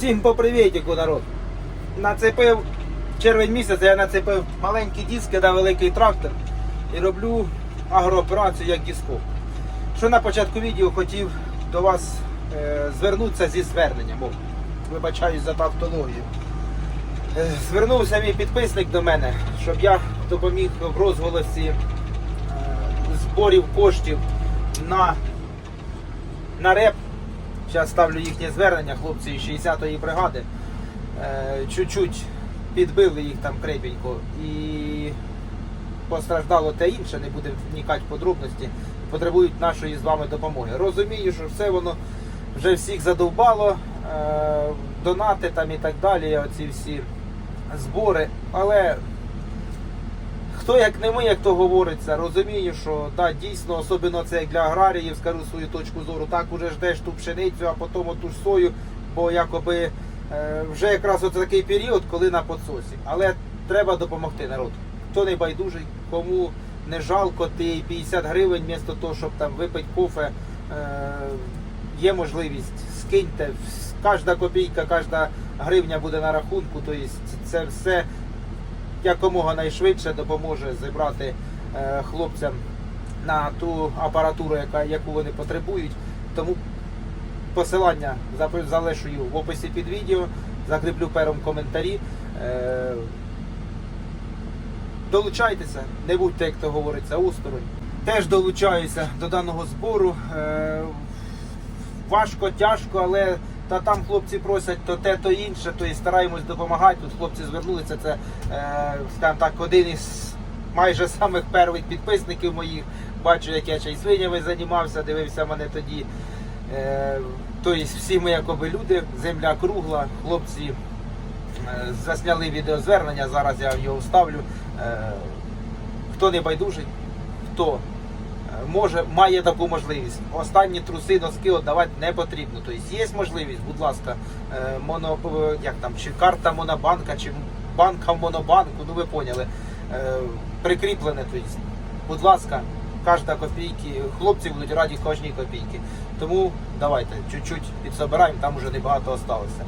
Всім по привітіку, народ. Нацепив червень місяць, я нацепив маленькі диски на великий трактор і роблю агрооперацію як диско. Що на початку відео хотів до вас е, звернутися зі зверненням. Бо, вибачаюсь за тавтологію. Е, Звернувся мій підписник до мене, щоб я допоміг в розголосі е, зборів коштів на, на реп. Зараз ставлю їхнє звернення, хлопці із 60-ї бригади. Е, чуть-чуть підбили їх там крепенько і постраждало те інше, не будемо вникати в подробності. Потребують нашої з вами допомоги. Розумію, що все воно вже всіх задовбало, е, донати там і так далі, оці всі збори. Але хто як не ми, як то говориться, розумію, що да, дійсно, особливо це як для аграріїв, скажу свою точку зору, так уже ждеш ту пшеницю, а потім ту ж сою, бо якоби е, вже якраз оце такий період, коли на подсосі. Але треба допомогти народу. Хто не байдужий, кому не жалко ти 50 гривень, вмісто того, щоб там випити кофе, е, є можливість, скиньте. Кожна копійка, кожна гривня буде на рахунку, тобто це все якомога найшвидше допоможе зібрати е, хлопцям на ту апаратуру, яка, яку вони потребують. Тому посилання залишую в описі під відео, закріплю пером коментарі. Е, долучайтеся, не будьте, як то говориться, осторонь. Теж долучаюся до даного збору. Е, важко, тяжко, але та там хлопці просять то те, то інше, то і стараємось допомагати. Тут хлопці звернулися. Це, е, скажімо так, один із майже самих перших підписників моїх. Бачу, як я ще й свинями займався, дивився мене тоді. Тобто всі ми якоби люди, земля кругла, хлопці е, засняли відеозвернення, зараз я його вставлю. Хто не байдужий, хто може, має таку можливість. Останні труси, носки віддавати не потрібно. Тобто є можливість, будь ласка, е, моно, як там, чи карта монобанка, чи банка в монобанку, ну ви поняли. Е, Прикріплене, тобто, будь ласка, кожна копійки, хлопці будуть раді кожній копійки. Тому давайте чуть-чуть підсобираємо, там уже небагато осталося.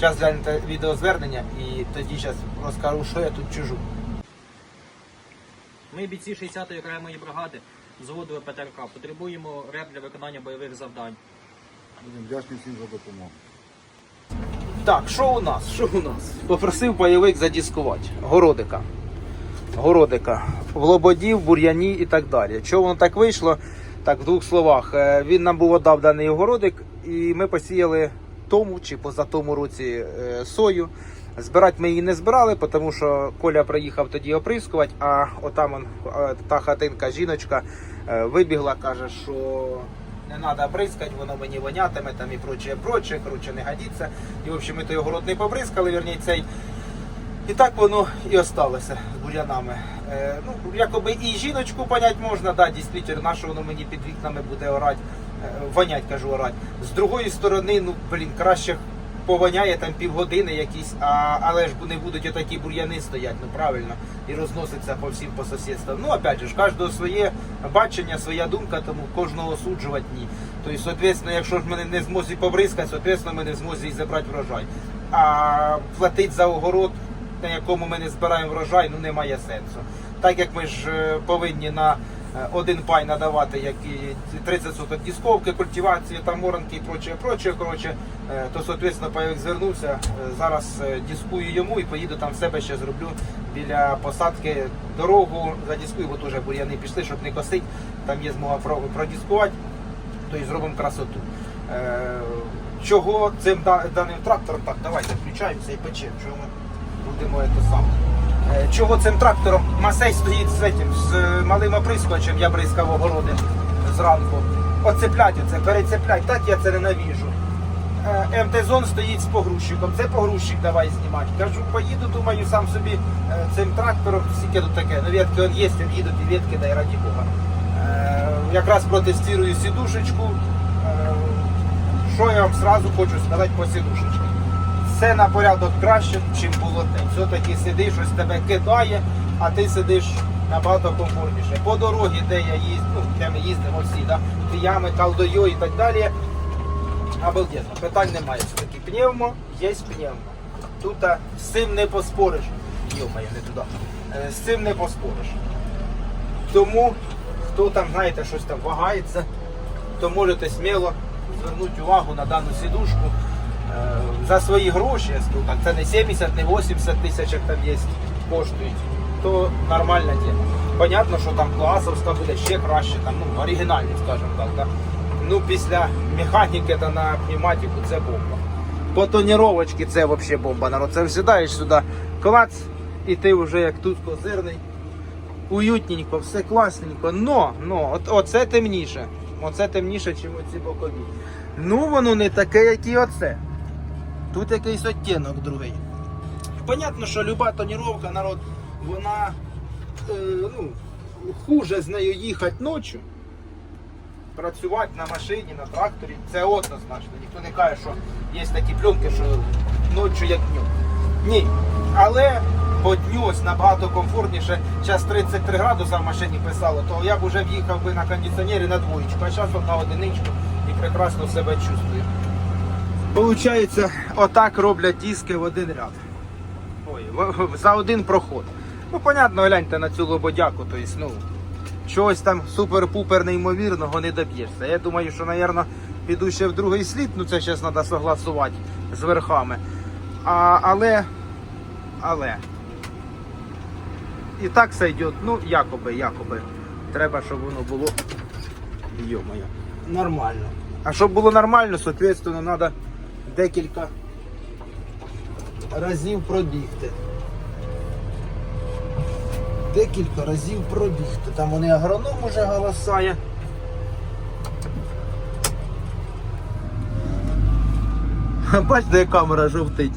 Зараз гляньте відеозвернення і тоді зараз розкажу, що я тут чужу. Ми бійці 60-ї окремої бригади взводу ПТРК. Потребуємо реп для виконання бойових завдань. Будемо вдячні всім за допомогу. Так, що у нас? Що у нас? Попросив бойовик задіскувати. Городика. Городика. В лободів, бур'яні і так далі. Чого воно так вийшло? Так, в двох словах. Е, Він нам був отдав даний городик, і ми посіяли тому чи поза тому році е, сою. Збирати ми її не збирали, тому що Коля приїхав тоді оприскувати, а отам он, е, та хатинка, жіночка е, вибігла, каже, що не треба бризкати, воно мені вонятиме там і прочее, прочее, коротше, не годиться. І в общем, ми той город не побризкали, вірні, цей. І так воно і осталося з бур'янами. Е, ну, якоби і жіночку понять можна, да, дійсно, на що воно мені під вікнами буде орати, е, вонять, кажу, орати. З другої сторони, ну, блін, краще повоняє там півгодини якісь, а, але ж не будуть отакі бур'яни стоять, ну правильно, і розноситься по всім по сусідствам. Ну, опять же, ж, кожного своє бачення, своя думка, тому кожного осуджувати ні. Тобто, соответственно, якщо ж ми не змозі побризкати, соответственно, ми не змозі і забрати врожай. А платити за огород, на якому ми не збираємо врожай, ну немає сенсу. Так як ми ж е, повинні на один пай надавати, як і 30 соток дісковки, культивації, там оранки і прочее, прочее, коротше, е, то, соответственно, пайок звернувся. Е, Зараз е, дискую йому і поїду там в себе ще зроблю біля посадки дорогу, задіскую, бо теж бур'яни пішли, щоб не косить. Там є змога продіскувати, то і зробимо красоту. Е, Чого цим даним трактором? Так, давайте включаємося і печемо. Чого ми будемо це саме. Е, Чого цим трактором Масей стоїть з, этим, з е, малим оприскувачем, я бризкав огороди зранку. Оцеплять оце, перецеплять, так я це ненавіжу. Е, МТ-зон стоїть з погрузчиком. Це погрузчик давай знімати. Кажу, поїду, думаю, сам собі цим трактором, скільки тут таке, ну ветки он є, їдуть і ветки, дай раді Бога. Якраз протестую сідушечку. Що я вам сразу хочу сказати по сідушечці. Це на порядок краще, ніж було те. Все-таки сидиш, щось тебе кидає, а ти сидиш набагато комфортніше. По дорозі, де я їздю, ну, де ми їздимо всі, да, ями, калдою і так далі. обалденно, питань немає. Все-таки пневмо, є пневмо. Тут з цим не поспориш. Йо-моє, не туди. Е, З цим не поспориш. Тому, хто там, знаєте, щось там вагається, то можете сміло звернути увагу на дану сідушку. За свої гроші, так, це не 70, не 80 тисяч, як там є, коштують, то нормальна тема. Понятно, що там класовська буде ще краще, там, ну, оригінальні, скажімо так. Да? Ну, після механіки та на пневматику це бомба. По тоніровочці це взагалі бомба. Народ. Це сідаєш сюди, клац, і ти вже як тут козирний уютненько, все класненько. Но, но, от, оце темніше. Оце темніше, ніж оці бокові. Ну, воно не таке, як і оце. Тут якийсь оттінок другий. Понятно, що люба тоніровка, народ, вона е, ну, хуже з нею їхати ночі. Працювати на машині, на тракторі, це однозначно. Ніхто не каже, що є такі пленки, що ночі як днем. Ні. Але по дню ось набагато комфортніше. Зараз 33 градуса в машині писало, то я б вже в'їхав би на кондиціонері на двоєчку, а зараз на одиничку і прекрасно себе чувствую. Получається, отак роблять диски в один ряд. Ой, за один проход. Ну, понятно, гляньте на цю лободяку, то есть, ну, чогось там супер-пупер неймовірного не доб'єшся. Я думаю, що, напевно, піду ще в другий слід, ну це зараз треба согласувати з верхами. А, але, але. І так все йде, ну, якоби, якоби. Треба, щоб воно було. Йо-моє. Нормально. А щоб було нормально, соответственно, треба декілька разів пробігти. Декілька разів пробігти. Там вони агроном уже голосає. Бачите, як камера жовтить.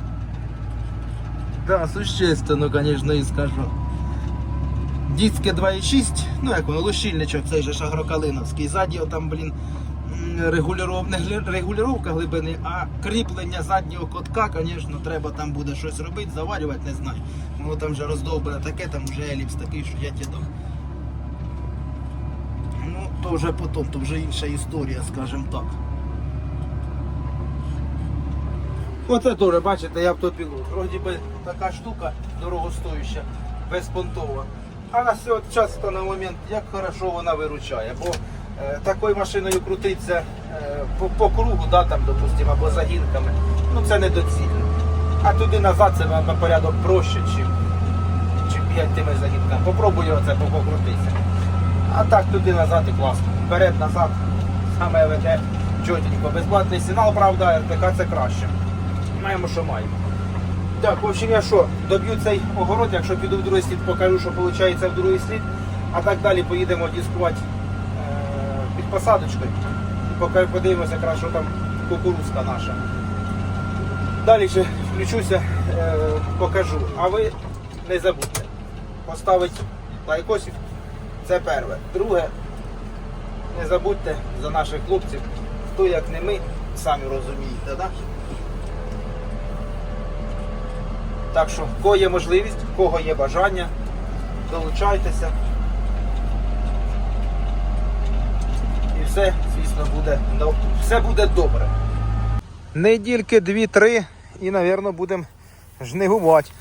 Да, существенно, звісно, і скажу. Дітське 2,6, ну як воно, лущильничок, цей же агрокалиновський. Ззаді там, блін, не глі- глибини, а кріплення заднього котка, звісно, треба там буде щось робити, заварювати, не знаю. Воно там вже роздовбане таке, там вже еліпс такий, що я тебе. Ну, то вже потім, то вже інша історія, скажімо так. Оце теж, бачите, я автопілот. Вроді би така штука дорогостоюща, безпонтова. А на все часто на момент, як хорошо вона виручає, бо такою машиною крутиться е, по, по кругу, да, там, допустимо, або загінками, ну це недоцільно. А туди назад це на порядок проще, чим, чим тими загінками. Попробую оце по- покрутитися. А так туди назад і класно. Вперед, назад, саме веде чотенько. Безплатний сигнал, правда, РТК це краще. Маємо, що маємо. Так, в общем, я що, доб'ю цей огород, якщо піду в другий слід, покажу, що виходить в другий слід, а так далі поїдемо дискувати е, посадочкою. Поки подивимося якраз, що там кукурузка наша. Далі ще включуся, е, покажу. А ви не забудьте поставити лайкосик. Це перше. Друге, не забудьте за наших хлопців, хто як не ми, самі розумієте, да? Так що, в кого є можливість, в кого є бажання, долучайтеся. Все, звісно, буде, все буде добре. Недільки дві-три і, мабуть, будемо жнигувати.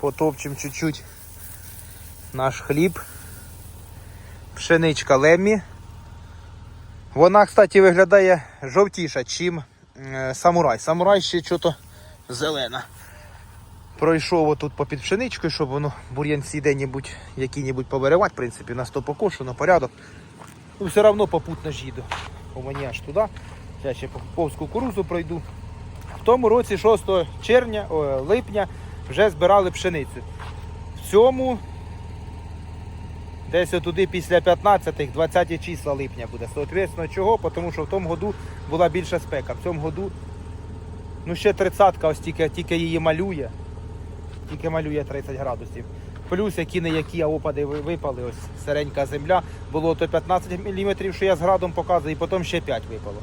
Потопчемо чуть-чуть наш хліб. Пшеничка леммі. Вона, кстати, виглядає жовтіша, чим е, самурай. Самурай ще що-то зелена. Пройшов отут попід пшеничкою, щоб воно бур'янці де-небудь які-небудь повиривати, в принципі, на 100 покошу, порядок. Ну, все одно попутно ж їду. У мені аж туди. Я ще повз кукурузу пройду. В тому році 6 червня, о, липня вже збирали пшеницю. В цьому десь отуди після 15-х, 20 числа липня буде. Соответственно, чого? Тому що в тому году була більша спека. В цьому году ну ще 30-ка, ось тільки, тільки її малює. Тільки малює 30 градусів. Плюс які не які а опади випали, ось серенька земля. Було то 15 мм, що я з градом показую, і потім ще 5 випало.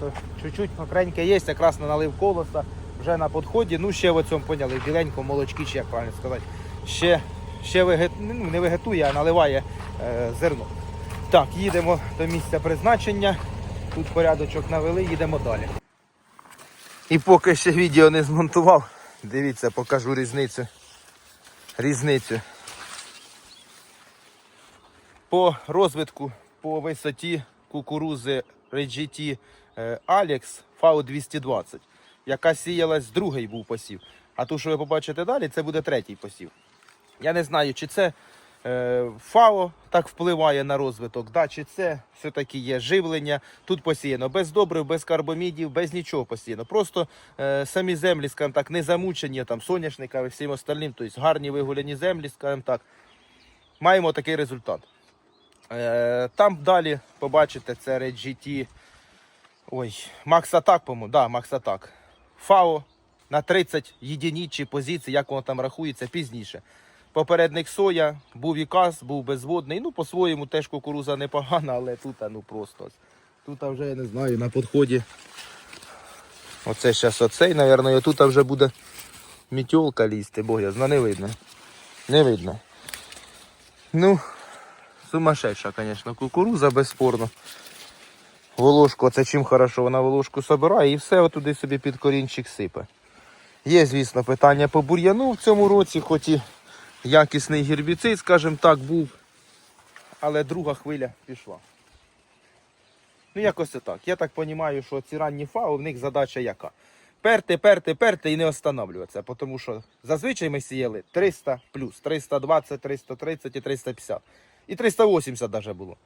То чуть-чуть окреньке є, якраз на налив колоса, вже на підході. Ну ще в цьому поняли, в молочки, чи як правильно сказати. Ще, ще вегет... ну, не вегетує, а наливає е, зерно. Так, їдемо до місця призначення Тут порядочок навели, їдемо далі. І поки ще відео не змонтував, дивіться, покажу різницю. Різницю. По розвитку, по висоті кукурузи RGT е, Alex v 220 яка сіялась другий був посів. А ту, що ви побачите далі, це буде третій посів. Я не знаю, чи це ФАО так впливає на розвиток, да, чи це все-таки є живлення. Тут посіяно без добрив, без карбомідів, без нічого посіяно. Просто е, самі землі, скажімо так, не замучені там соняшниками і всім остальним, тобто гарні вигуляні землі, скажімо так. Маємо такий результат. Е, там далі побачите, це Red GT. Ой, Max Attack, по-моєму, да, Max Attack. ФАО на 30 єдиниць чи позицій, як воно там рахується, пізніше. Попередник соя, був і каз, був безводний. Ну, по-своєму теж кукуруза непогана, але тут ну просто. Тут вже я не знаю, на підході. Оце зараз оцей, мабуть, тут вже буде мітьолка лізти, бо я знаю, не видно. Не видно. Ну, сумасшедша, звісно, кукуруза, безспорно. Волошку, це чим хорошо, вона волошку собирає і все отуди собі під корінчик сипе. Є, звісно, питання по бур'яну в цьому році, хоч і якісний гербіцид, скажімо так, був. Але друга хвиля пішла. Ну, якось так. Я так розумію, що ці ранні фау, в них задача яка? Перти, перти, перти і не останавливатися. Тому що зазвичай ми сіяли 300 плюс, 320, 330 і 350. І 380 навіть було.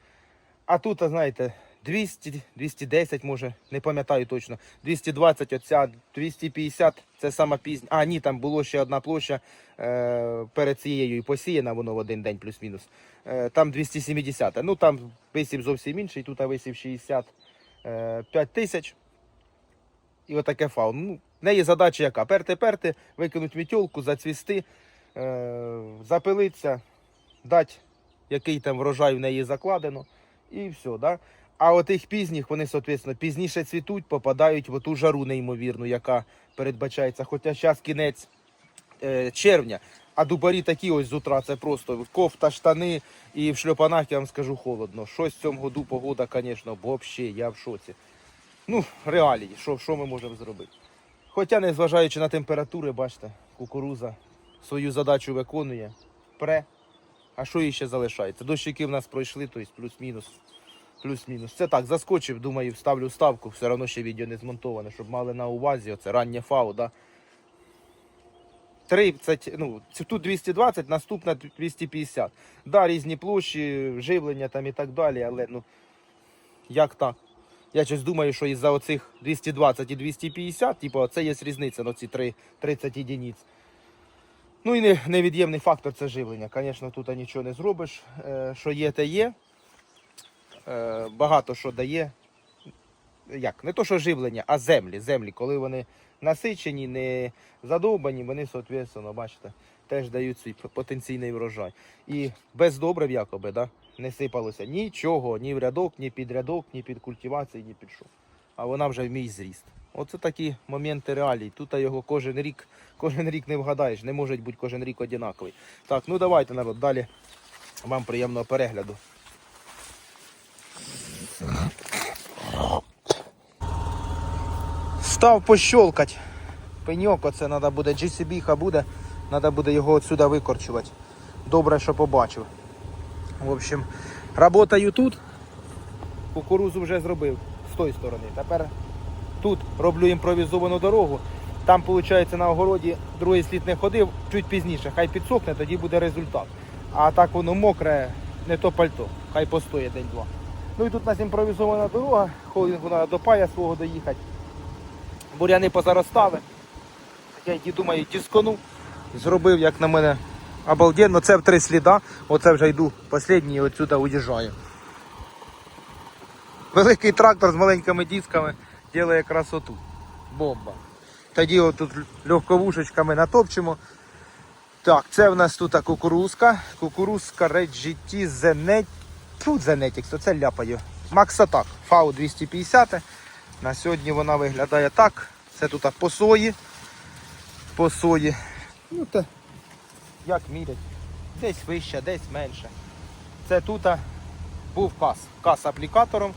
А тут, знаєте, 200, 210, може, не пам'ятаю точно. 220 оця, 250 це сама пізня. А, ні, там було ще одна площа е, перед цією і посіяна, воно в один день плюс-мінус. Е, там 270. Ну там висів зовсім інший, тут висів 65 тисяч. І отаке фау. Ну, в неї задача яка? Перти-перти, викинуть мітьолку, зацвісти, е, запилиться, дати який там врожай в неї закладено, і все. Да? А от тих пізніх, вони, соответственно, пізніше цвітуть, попадають в ту жару неймовірну, яка передбачається. Хоча зараз кінець е, червня, а дубарі такі ось з утра, це просто кофта, штани і в шльопанах, я вам скажу, холодно. Щось в цьому году погода, звісно, взагалі, я в шоці. Ну, реалії, що, що ми можемо зробити? Хоча, незважаючи на температури, бачите, кукуруза свою задачу виконує, пре. А що їй ще залишається? Дощики в нас пройшли, тобто плюс-мінус. Плюс-мінус. Це так, заскочив, думаю, вставлю вставку, все одно ще відео не змонтоване, щоб мали на увазі. Оце раннє фау, да? 30, ну, тут 220, наступна 250. Да, різні площі, живлення там і так далі, але ну як так? Я щось думаю, що із-за оцих 220 і 250, типу, це є різниця на ці 3, 30 єдиниць. Ну і невід'ємний фактор це живлення. Звісно, тут нічого не зробиш. Е, що є, те є. Е, багато що дає. Як? Не то, що живлення, а землі. Землі, коли вони насичені, не задовбані, вони, соответственно, бачите, теж дають свій потенційний врожай. І без добрив, якоби, да, не сипалося нічого, ні в рядок, ні під рядок, ні під культивацію, ні під що. А вона вже в мій зріст. Оце такі моменти реалій. Тут його кожен рік, кожен рік не вгадаєш, не може бути кожен рік однаковий. Так, ну давайте, народ, далі вам приємного перегляду. Став пощолкать. Пеньок, оце треба буде, GCB буде, треба буде його отсюди викорчувати. Добре, що побачив. В общем, работаю тут. Кукурузу вже зробив з тої сторони. Тепер тут роблю імпровізовану дорогу. Там, виходить, на огороді другий слід не ходив, чуть пізніше. Хай підсохне, тоді буде результат. А так воно мокре, не то пальто. Хай постоє день-два. Ну і тут у нас імпровізована дорога, холдингу треба до пая свого доїхати. Буряни позаростали. Я й думаю, тісконув. Зробив, як на мене, обалденно. Це в три сліда. Оце вже йду останній і отсюди уїжджаю. Великий трактор з маленькими дисками робить красоту. Бомба. Тоді отут легковушечками натопчемо. Так, це в нас тут кукурузка. Кукурузка GT Zenet. Тут Zenetix, оце ляпаю. Максатак, FAU 250. На сьогодні вона виглядає так. Це тут по сої. Ну та як мірять. Десь вище, десь менше. Це тут був кас. Кас аплікатором.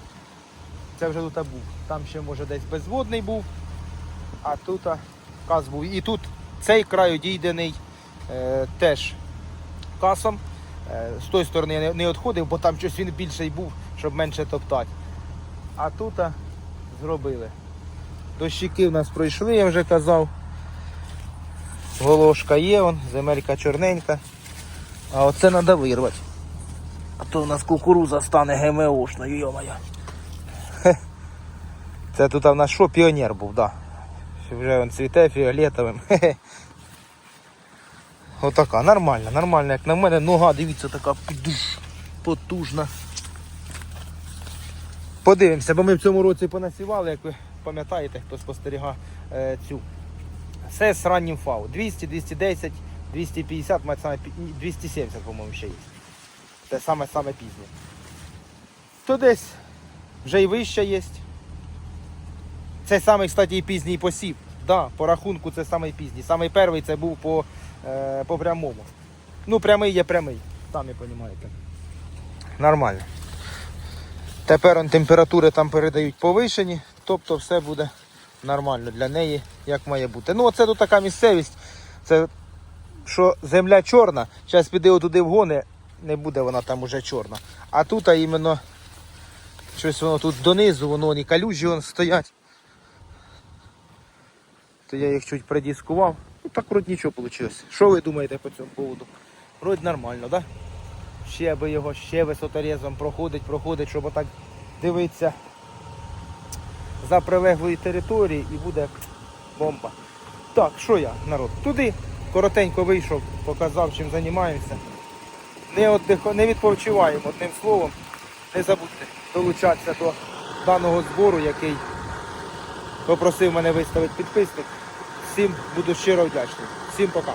Це вже тут був. Там ще може десь безводний був, а тут каз був. І тут цей край одійдений е, теж касом. Е, з тої сторони я не, відходив, бо там щось він більший був, щоб менше топтати. А тут зробили. Дощики в нас пройшли, я вже казав. Волошка є, он, земелька чорненька. А оце треба вирвати. А то у нас кукуруза стане ГМОшною, йомая. Це тут у нас що, піонер був, так. Да. Вже він цвіте фіолетовим. Хе-хе. Отака, нормальна, нормальна, як на мене. Нога, дивіться, така потужна. Подивимося, бо ми в цьому році понасівали, як ви пам'ятаєте, хто спостерігав е, цю. Це з раннім фау. 200, 210, 250, мать саме 270, по-моєму, ще є. Це саме саме пізнє. То десь вже й вище є. Це самий, кстати, і пізній посів. Да, по рахунку це самий пізній. Самий перший це був по, е, по прямому. Ну, прямий є прямий, самі розумієте. Нормально. Тепер он, температури там передають повишені, тобто все буде нормально для неї, як має бути. Ну, оце тут така місцевість. Це що земля чорна, зараз піде отуди вгони, не буде вона там уже чорна. А тут а іменно щось воно тут донизу, воно і калюжі вон стоять. То я їх чуть придіскував. Ну так вроді нічого вийшло. Що ви думаєте по цьому поводу? Вроді нормально, так? Да? Ще би його ще висоторезом проходить, проходить, щоб отак дивитися за прилеглої території і буде бомба. Так, що я, народ? Туди коротенько вийшов, показав, чим займаємося. Не, отдих... не відпочиваємо одним словом. Не забудьте долучатися до даного збору, який попросив мене виставити підписник. Всім буду щиро вдячний. Всім пока.